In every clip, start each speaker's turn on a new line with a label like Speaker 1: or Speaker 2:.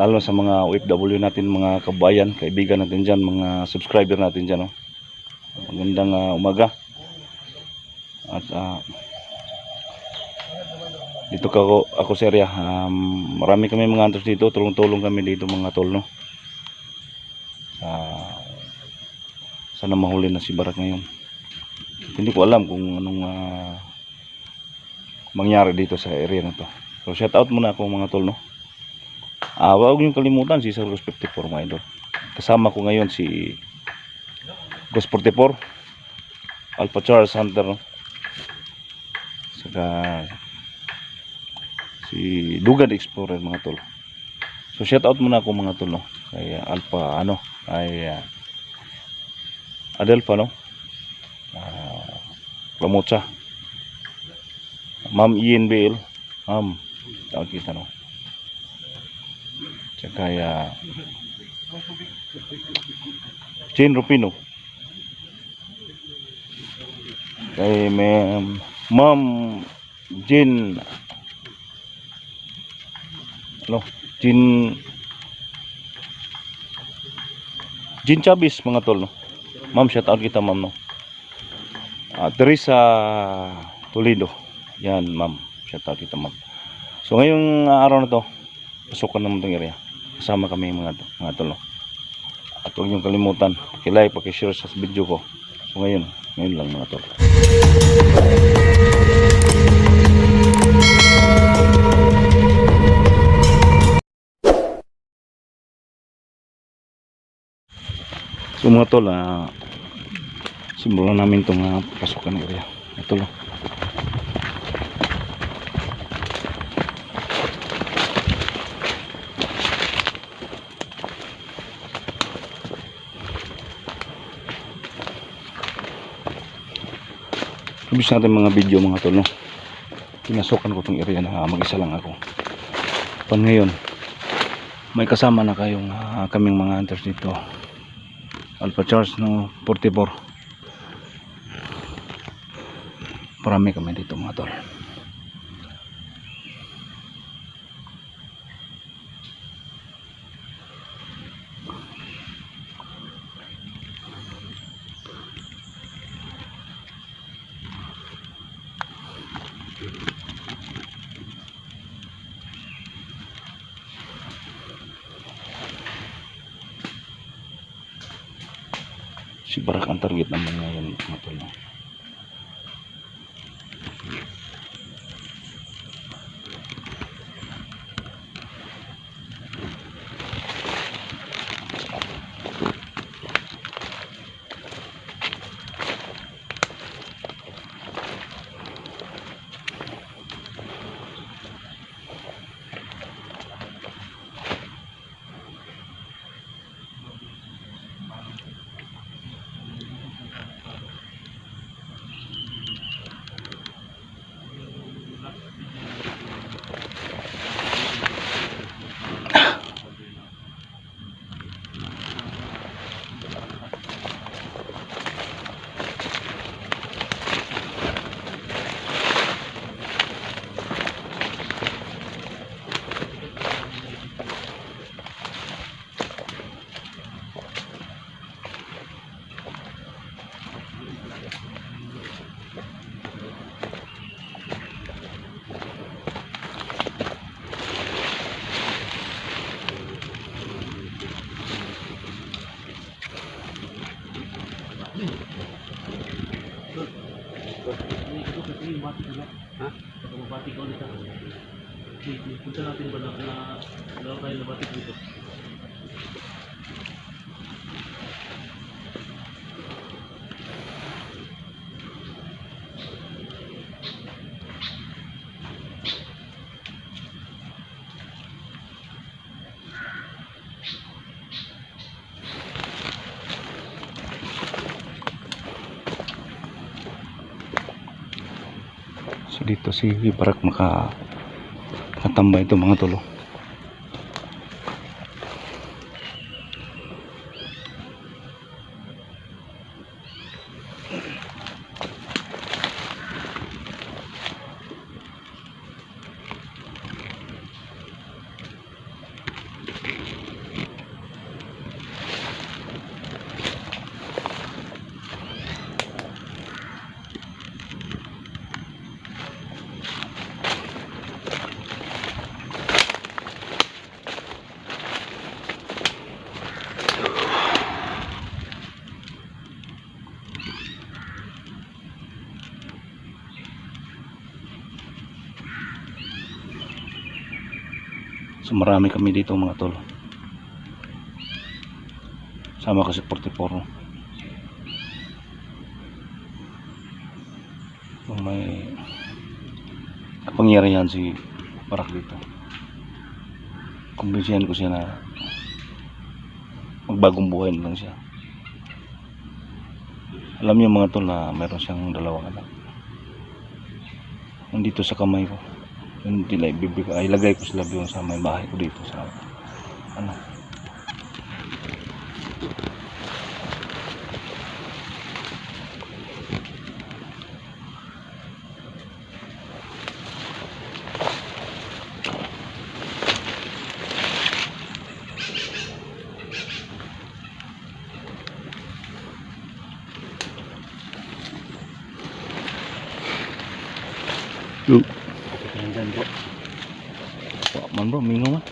Speaker 1: lalo sa mga OFW natin, mga kabayan, kaibigan natin dyan, mga subscriber natin dyan. No? Magandang ah, umaga. At ah, dito ka ako, ako sa area. Um, marami kami mga hunters dito, tulong-tulong kami dito mga tol. No? Ah, sana mahuli na si Barak ngayon. Hindi ko alam kung anong ah, mangyari dito sa area na to. So shout out muna ako mga tol no. Ah, wag niyo kalimutan si Sir Gus 54 mga idol. Kasama ko ngayon si Gus 44 Alpha Charles Hunter no. Saka si Dugan Explorer mga tol. So shout out muna ako mga tol no. Kay ah, Alpha ano ay ah, Adelpha no. Ah, Lamocha. Ma'am Ian Bale. Ma'am, tawag kita no. Tsaka ya Jane Rupino. Kay ma'am Ma'am Jane ano, Jane Jane Chavez mga tol no. Ma'am, shout out kita ma'am no. Ah, Teresa Toledo. Yan, ma'am. Shout out kita, ma'am. So, ngayong ah, araw na to, pasukan naman itong area. Kasama kami mga, mga tolo. At huwag niyong kalimutan, pakilike, pakishare sa video ko. So, ngayon, ngayon lang mga tolo. So mga tol, ah, simulan namin itong uh, pasukan area. Ito lang. Ibig natin mga video mga tol, no? Pinasukan ko itong area na mag-isa lang ako. Pan ngayon, may kasama na kayong ah, kaming mga hunters dito. Alpha Charles no 44. Marami kami dito mga tol. Si Barak ang target ngayon mga tol.
Speaker 2: Punta natin ba na, na tayo nabatik dito?
Speaker 1: Dito si Barak maka nakatambay ito mga tolo. So marami kami dito mga tol. Sama kasi 44. no? Kung may kapangyarihan si Barak dito. Kumbinsihan ko siya na magbagong buhay lang siya. Alam niyo mga tol na meron siyang dalawang anak. Nandito sa kamay ko. Yung nila ibibigay, ay ilagay ko sila doon sa may bahay ko dito sa ano. Look.
Speaker 2: Nandyan po.
Speaker 1: Wah, man bro, minum man.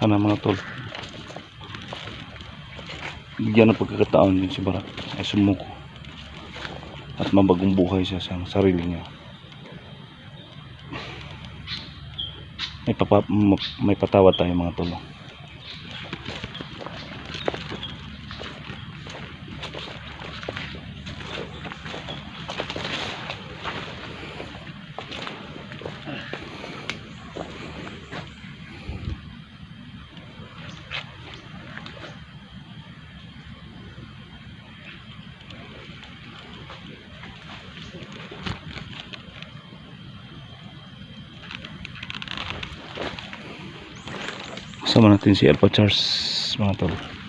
Speaker 1: Sana mga tol. Bigyan ng pagkakataon yun si Barak ay sumuko. At mabagong buhay siya sa sarili niya. May, papa, ma- may patawad tayo mga tol. Kasama natin si Alpha Charles mga tol.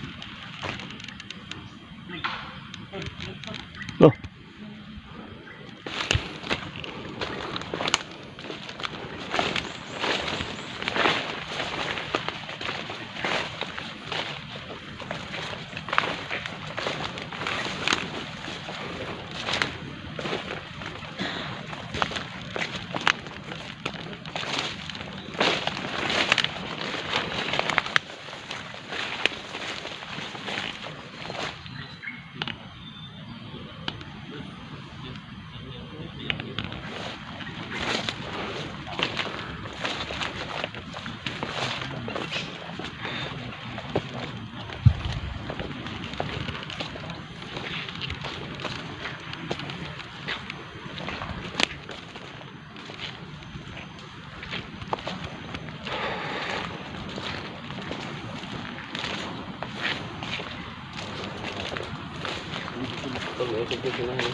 Speaker 2: Yung sunahan.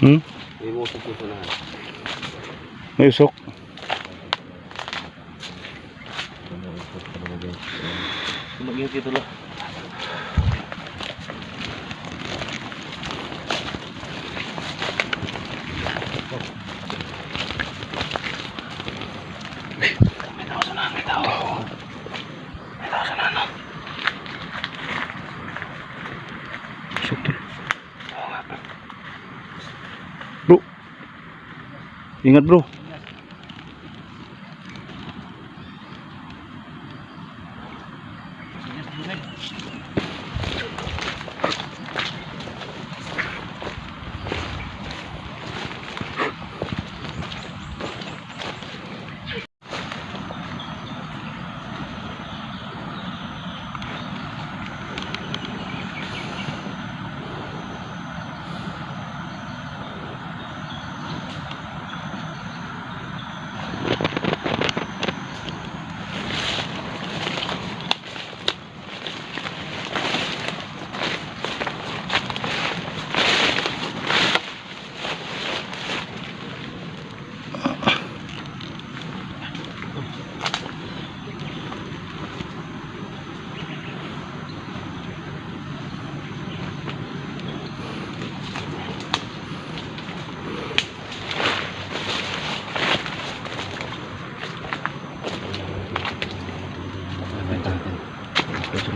Speaker 1: Hmm?
Speaker 2: May usok yung sunahan.
Speaker 1: May usok.
Speaker 2: Tumagin dito lang.
Speaker 1: May tao sa nan, may tao. May tao sa nan. Usok tol. Oo nga bro. Bro. Ingat bro.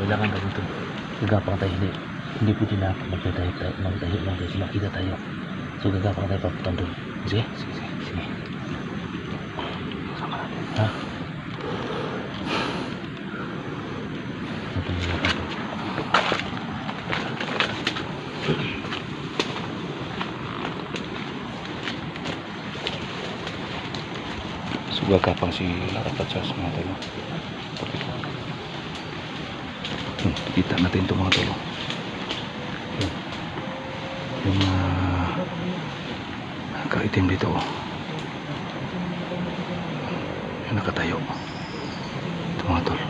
Speaker 3: Lang tayo, hindi, hindi pwede na magtayo tayo, magtayo lang tayo, makita tayo. So gagapang tayo papunta doon. Sige? Sige, sige. Ha? Ito yung mga ito.
Speaker 1: Suga ka pang si Rapatsas mga tol. Hmm, kita natin ito mga tol. Yun. Yung uh, kaitim dito. oh. Yung nakatayo. Ito mga tol.
Speaker 2: Ko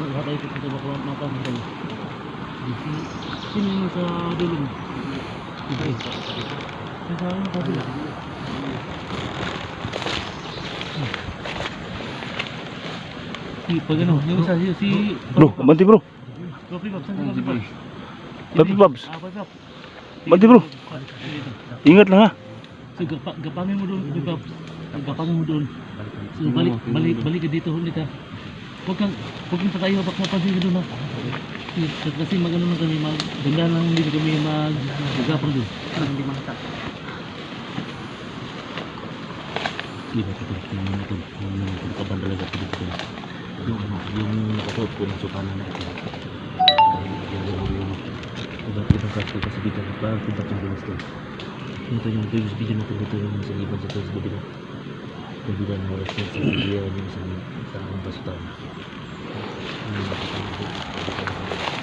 Speaker 2: sa sino yung sa kabila? Si pag ano, yung sa si si
Speaker 1: Bro, banti bro.
Speaker 2: Kopi Bob, saan si?
Speaker 1: Papi.
Speaker 2: Ah.
Speaker 1: Banti bro. Ingat lang ha.
Speaker 2: So, gapa, gapangin mo doon, Kopi Bob. Gapangin mo doon. So, balik, balik, balik ka dito ulit ha. Huwag kang, huwag kang tatayo, baka mapansin ka doon ha. Kasi, magano na kami, mag, ganda lang hindi kami mag, magapang doon. Hindi makita.
Speaker 3: Di ba ito yung mga ito, yung mga ito, kaban talaga ito dito. Yung yung nakasuot ko ng sukana na ito. Iba't ibang kaso kasi dito parang kumpat yung bilas ko. Ito yung previous video natin dito yung sa ibang sa. Yung video na oras na sa video yung sa sa ang basutan. Yung basutan dito.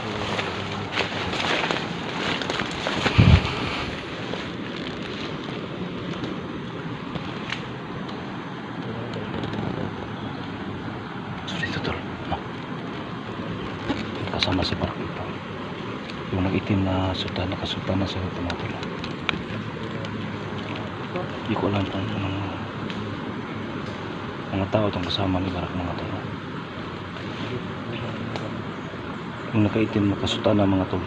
Speaker 1: Kasama si Barak ito. Yung nag-itim na suta, nakasuta na sa tol. Hindi ko alam kung anong mga tao itong kasama ni Barak mga tol. Yung nakaitim nakasuta na mga tol.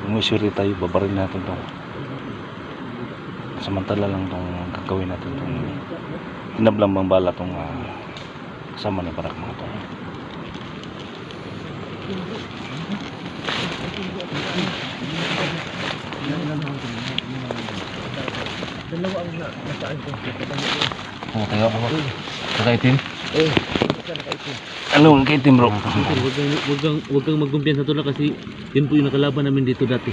Speaker 1: Kung may swerte tayo, babaril natin itong samantala lang itong gagawin natin itong hinablang bang bala itong ah, kasama ni Barak mga tol.
Speaker 2: Dalawa ang nasaan ko.
Speaker 1: Oo, tayo ako. Nakaitim?
Speaker 2: Eh,
Speaker 1: Ano ang kaitim bro?
Speaker 2: Huwag kang, huwag kang, huwag kang magkumpiyansa tula kasi yun po yung nakalaban namin dito dati.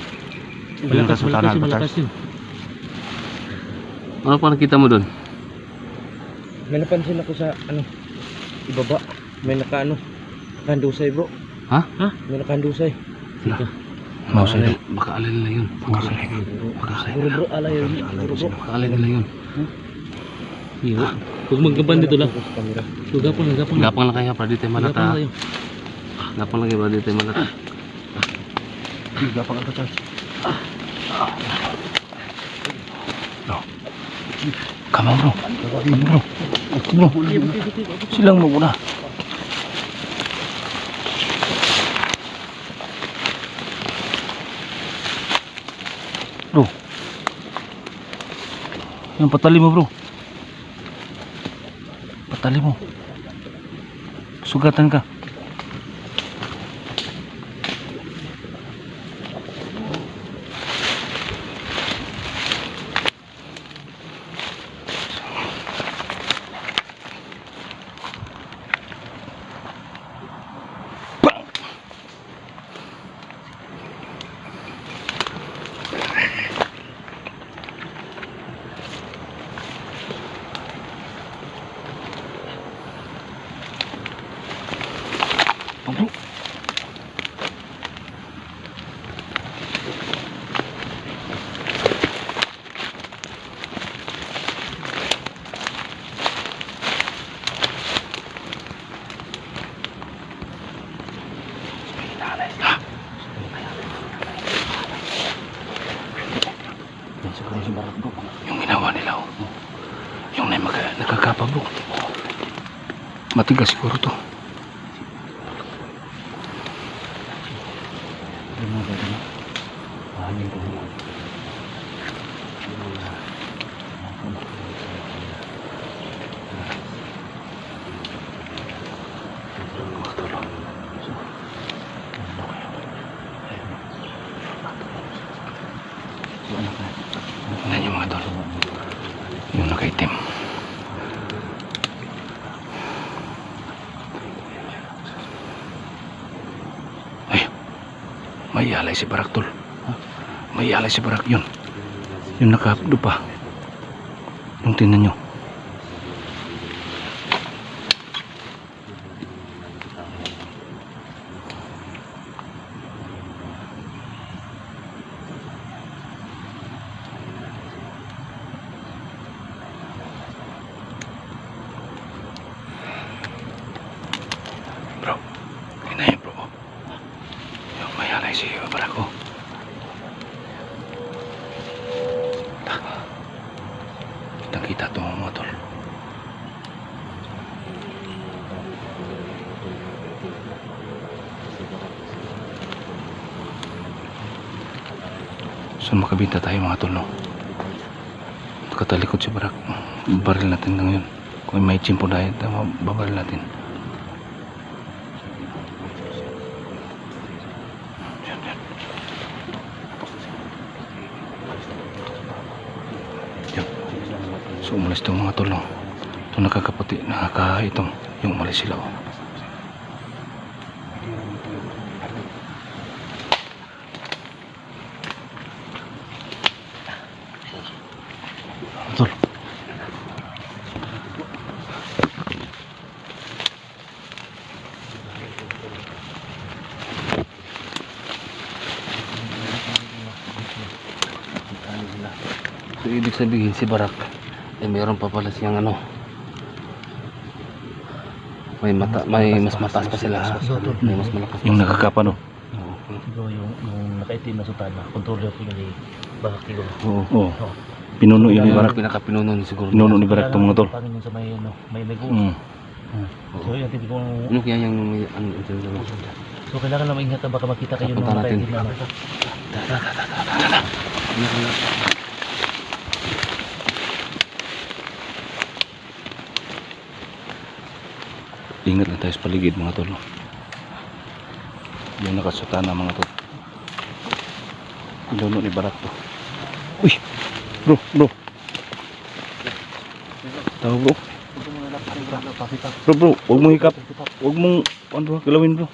Speaker 2: Malakas, malakas yun, malakas yun.
Speaker 3: Ano pa nakita mo doon?
Speaker 4: May napansin ako sa ano, ibaba. May naka ano, nakandusay bro.
Speaker 3: Ha?
Speaker 2: Ha?
Speaker 4: May nakandusay.
Speaker 2: Sika.
Speaker 1: Mausay daw.
Speaker 3: Baka alay nila yun. Baka alay. Baka alay.
Speaker 4: Bro bro, alay yun. Bro bro.
Speaker 3: Baka alay nila yun.
Speaker 2: Iyo. Huwag magkaban dito lang. So, gapang lang, gapang lang.
Speaker 3: Gapang lang kayo para di tayo
Speaker 2: Gapang
Speaker 3: malata.
Speaker 2: lang tayo.
Speaker 3: Gapang lang kayo para di tayo malata.
Speaker 4: Gapang ang katas.
Speaker 1: Come on bro. Come bro. Bro. Silang mo Yung patali mo bro. Patali mo. Sugatan ka. Bang! Oh, bro. Yung ginawa nila, oh. Yung na mag nagkakapa, bro. Matigas siguro to.
Speaker 3: Mahangin ko.
Speaker 1: May alay si Barak tol. May alay si Barak yun. Yung nakahapdo pa. Yung tingnan nyo. Bro, yun na yun bro. Yung may alay si Barak oh. Kitang kita to mga tol. Saan makabinta tayo mga tol no? Katalikod si Barak. Baril natin na ngayon. Kung may chimpo dahil, babaril natin. So umalis itong mga tol no? Ito nakakaputi, nakaka itong yung umalis sila oh. Tol.
Speaker 4: So ibig sabihin si Barak eh meron pa pala siyang ano may mata may mas mataas pa sila ha? may mas malakas
Speaker 1: Yung nakakapa no?
Speaker 4: Oo.
Speaker 2: Siguro yung, yung nakaitim na sutana, controller ko eh. Baka siguro.
Speaker 4: Oo.
Speaker 1: Oo. Pinuno yun ni Barak.
Speaker 4: pinakapinuno ni siguro
Speaker 1: Pinuno ni Barak itong mga tol.
Speaker 2: Pangin sa may, ano, may gusto.
Speaker 1: Mm.
Speaker 2: So yun, tipi kong...
Speaker 4: ano kaya yung ano ito yung
Speaker 2: So kailangan na maingat ka, baka makita kayo ng
Speaker 4: Punta
Speaker 2: mga
Speaker 4: natin.
Speaker 2: nakaitim na. ano.
Speaker 1: Ingat lang tayo sa paligid mga tol. no? Yung nakasutana mga tol. Pinuno ni Barak to. Uy! Bro, bro. Tawa bro. Bro, bro. Huwag mong hikap. Huwag mong, ano ba, galawin bro.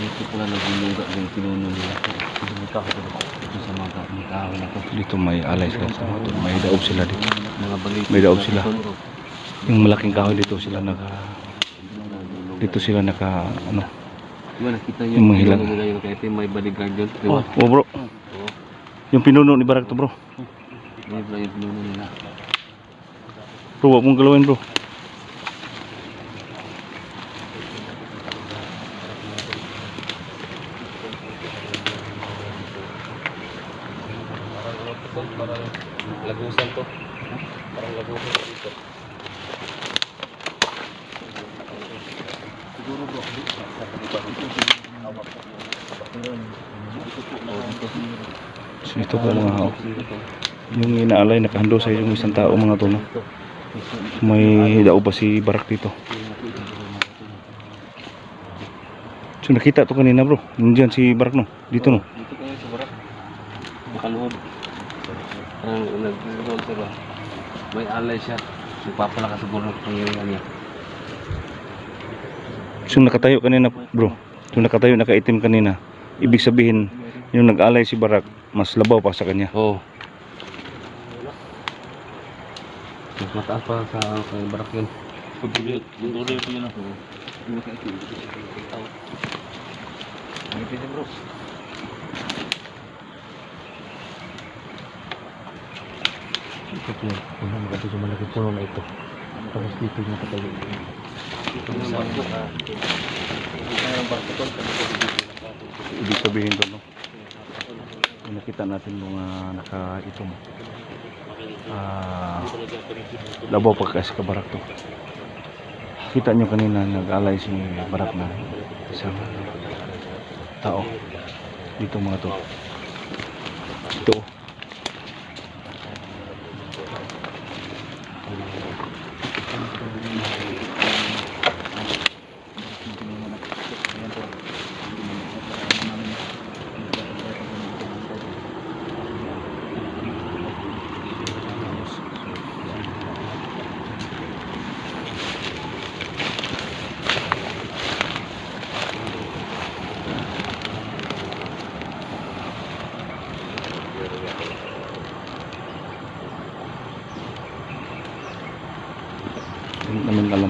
Speaker 4: dito pala nagluluga yung pinuno nila
Speaker 1: Dito may alay sila sa mga tol. May daog sila dito. May daog sila. Yung malaking kahoy dito sila naka... Dito sila naka, ano.
Speaker 4: Diba nakita
Speaker 1: yung mga hilang.
Speaker 4: pinuno nila yung kahit may bodyguard yun di ba
Speaker 1: Oh bro. Yung pinuno ni Barak to bro.
Speaker 4: pala yung pinuno nila
Speaker 1: Bro, huwag mong galawin bro.
Speaker 4: Lagusan to parang lagusan dito siguro bro
Speaker 1: So ito pa mga hao. Yung inaalay nakahando sa yung isang tao mga to no. May daog pa si Barak dito. So nakita to kanina bro. Nandiyan si Barak no. Dito no.
Speaker 4: dito kayo sa barak makaloob parang nag-roll siya ba may alay siya nagpapalakas siguro ng pangyayari niya
Speaker 1: So nakatayo kanina bro. So nakatayo nakaitim kanina. Ibig sabihin yung nag-alay si Barak mas labaw pa sa kanya.
Speaker 4: Oo. Mas mataas pa sa kay barak yun.
Speaker 2: Controller controller ko yun ako.
Speaker 4: Ito po. Una maganda sa malaki puno na ito. Tapos dito yung nakatayo.
Speaker 1: Ibig sabihin to no. Yung nakita natin mga naka-itong ah labaw pa kasi ka Barak to. Kita nyo kanina nag-alay si Barak na isang tao. Dito mga to. Ito.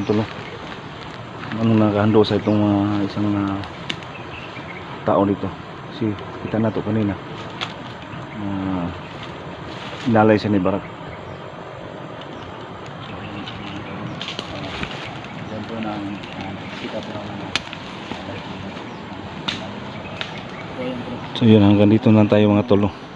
Speaker 1: Tol no? Anong nakahando sa itong mga isang ah, tao dito. Kasi kita na to kanina. Uh, inalay siya ni Barak. Yan po ng sikat ng So yun hanggang dito na tayo mga tol no?